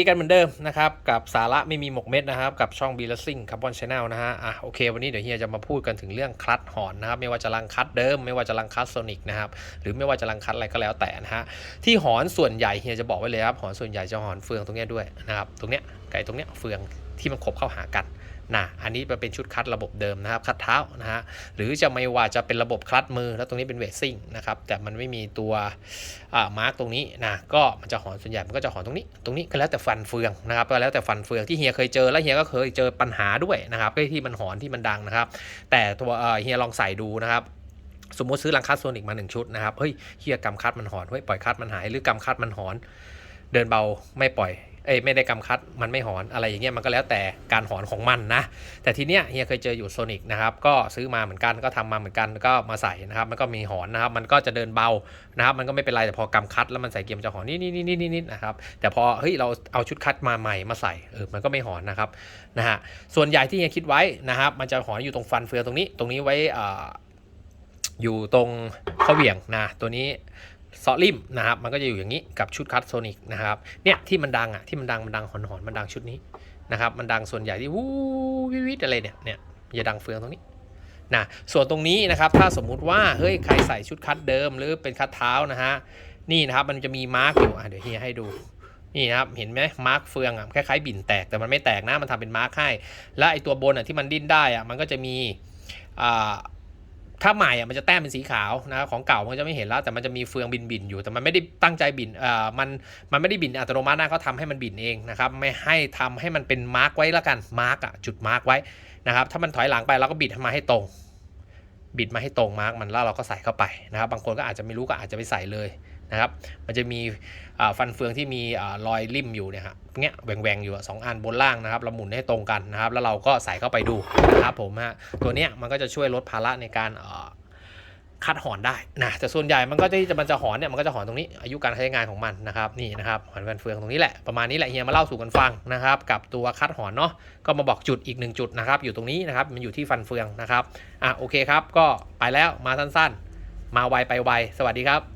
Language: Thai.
ดีกันเหมือนเดิมนะครับกับสาระไม่มีหมกเม็ดนะครับ กับช่อง b l a s s i n g Carbon Channel นะฮะอะโอเค วันนี้เดี๋ยวเฮียจะมาพูดกันถึงเรื่องคลัตหอนนะครับ ไม่ว่าจะรังคัตเดิม ไม่ว่าจะรังคัตโซนิกนะครับ หรือไม่ว่าจะรังคัตอะไรก็แล้วแต่นะฮะที่หอนส่วนใหญ่เฮียจะบอกไว้เลยครับหอนส่วนใหญ่จะหอนเฟืองตรงเนี้ยด้วยนะครับตรงเนี้ยไก่ตรงเนี้ยเฟืองที่มันขบเข้าหากัน นะอันนี้เป็นชุดคัดระบบเดิมนะครับคัดเท้านะฮะหรือจะไม่ว่าจะเป็นระบบคลัตช์มือแล้วตรงนี้เป็นเวทซิ่งนะครับแต่มันไม่มีตัวมาร์กตรงนี้นะก็มันจะหอนส่วนใหญ่มันก็จะหอนตรงนี้ ตรงนี้ก็แล้วแต่ฟันเฟืองนะครับก็แล้วแต่ฟันเฟืองที่เฮียเคยเจอแล้วเฮียก็เคยเจอปัญหาด้วยนะครับที่มันหอนที่มันดังนะครับ แต่ตัวเอ่อเฮียลองใส่ดูนะครับสมมติซื้อลังคัดโซนิกมาหนึ่งชุดนะครับ เฮ้ยเฮียกำคัดมันหอน เฮ้ยปล่อยคัดมันหาย หรือกำคัดมันหอน เดินเบาไม่ปล่อย เอ้ยไม่ได้กำคัดมันไม่หอนอะไรอย่างเงี้ยมันก็แล้วแต่การหอนของมันนะ แต่ทีเนี้ยเฮียเคยเจออยู่โซนิกนะครับก็ซื้อมาเหมือนกันก็ทำมาเหมือนกันก็มาใส่นะครับมันก็มีหอนนะครับมันก็จะเดินเบานะครับมันก็ไม่เป็นไรแต่พอกำคัดแล้วมันใส่เกียร์มันจะหอนนิดนิดนิดนิดนิดนิดนะครับแต่พอเฮ้ยเราเอาชุดคัดมาใหม่มาใส่เออมันก็ไม่หอนนะครับนะฮะส่วนใหญ่ที่เฮียคิดไว้นะครับมันจะหอนอยู่ตรงฟันเฟืองตรงนี้ตรงนี้ไว้อ่าอยู่ตรงข้อเหวี่ยงนะตัวนี้ ซอลิมนะครับมันก็จะอยู่อย่างนี้กับชุดคัตโซนิกนะครับเนี่ยที่มันดังอะที่มันดังมันดังหอนหอนมันดังชุดนี้นะครับมันดังส่วนใหญ่ที่วู้วิวิดอะไรเนี่ยเนี่ยอย่าดังเฟืองตรงนี้นะส่วนตรงนี้นะครับถ้าสมมุติว่าเฮ้ยใครใส่ชุดคัตเดิมหรือเป็นคัตเท้านะฮะนี่นะครับมันจะมีมาร์กอยู่อะเดี๋ยวเฮียให้ดูนี่นะครับเห็นไหมมาร์กเฟืองอะคล้ายๆ บิ่นแตกแต่มันไม่แตกนะมันทำเป็นมาร์กให้ และไอตัวบนอะที่มันดิ้นได้อะมันก็จะมีอ่า ถ้าใหม่อะมันจะแต้มเป็นสีขาวนะของเก่ามันจะไม่เห็นแล้ว แต่มันจะมีเฟืองบินบินอยู่แต่มันไม่ได้ตั้งใจบินเอ่อมันมันไม่ได้บินอัตโนมัตินะเขาทำให้มันบินเองนะครับไม่ให้ทำให้มันเป็นมาร์กไว้ละกันมาร์กอะจุดมาร์กไว้นะครับถ้ามันถอยหลังไปเราก็บิดมาให้ตรง บิดมาให้ตรงมาร์กมันแล้วเราก็ใส่เข้าไปนะครับ บางคนก็อาจจะไม่รู้ก็อาจจะไปใส่เลยนะครับ มันจะมีฟันเฟืองที่มีอรอยริ่มอยู่เนี่ยฮะเงี้ยแหว่งๆอยู่สองอันบนล่างนะครับเราหมุนให้ตรงกันนะครับ แล้วเราก็ใส่เข้าไปดูนะครับผมฮะตัวเนี้ยมันก็จะช่วยลดภาระในการเอ่อ คัดหอนได้นะแต่ส่วนใหญ่มันก็จะจะมันจะหอนเนี่ยมันก็จะหอนตรงนี้อายุการใช้งานของมันนะครับนี่นะครับหอนฟันเฟืองตรงนี้แหละประมาณนี้แหละเฮียมาเล่าสู่กันฟังนะครับกับตัวคัดหอนเนาะก็มาบอกจุดอีกหนึ่งจุดนะครับอยู่ตรงนี้นะครับมันอยู่ที่ฟันเฟืองนะครับอะโอเคครับก็ไปแล้วมาสั้นๆ มาไวไปไวสวัสดีครับ